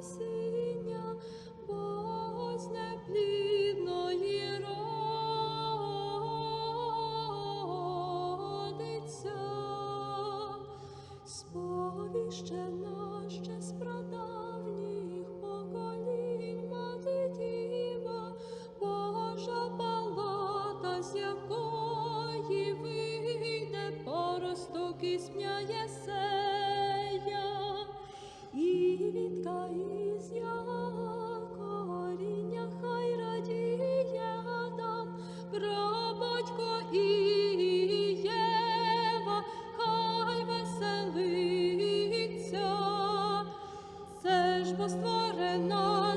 спасіння, бо з неплідної родиться, сповіщена поколінь мати діва, Божа палата, з якої вийде поросток прабатько і Єва, хай веселиться. Це ж бо створена